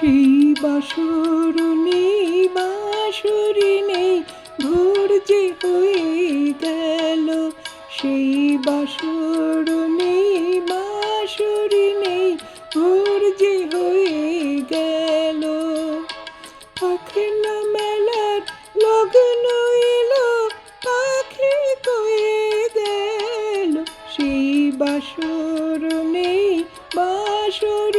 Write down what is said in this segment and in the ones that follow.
সেই বাসর নেই, বাসরি নেই, ভোর যে হয়ে গেল। সেই বাসর নেই, বাসরি নেই, ভোর যে হয়ে গেল। পাখনা মেলার লগ্ন এলো পাখি কয়ে গেল। সেই বাসর নেই, বাসরি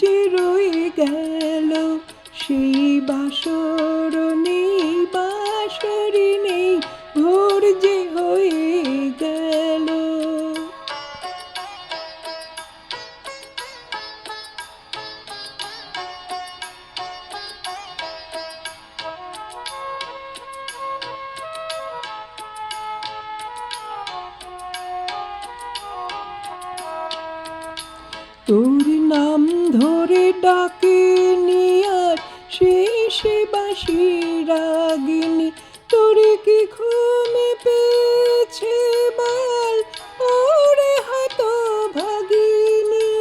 যে রয়ে গেল সেই বাসর নেই বাসরি নেই ভোর যে হয়ে গেল। তোর নাম ধরে ডাকে নিয়ার সে বাসি রাগিনী। তোরে কি ঘুমে পেয়েছে বল? ওরে হাত ভাগিনী।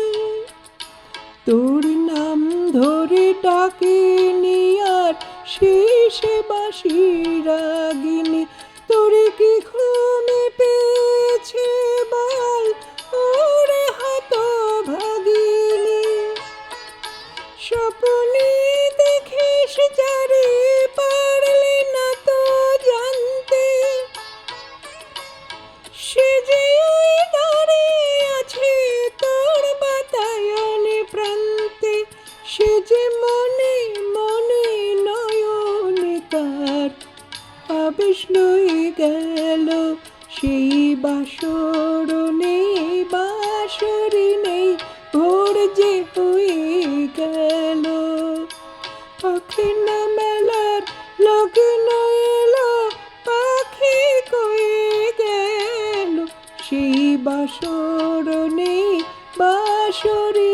তোর নাম ধরে ডাকে নিয়ার শেষ বাসি রাগিনী। সে যে মনে মনে নয়নে তার আবেশ গেল, সেই বাসর নেই বাসরি নেই, ভোর যে হয়ে গেল। পাখি না মেলার লগ্ন এলো, পাখি কয়ে গেল, সেই বাসর নেই। বাসরি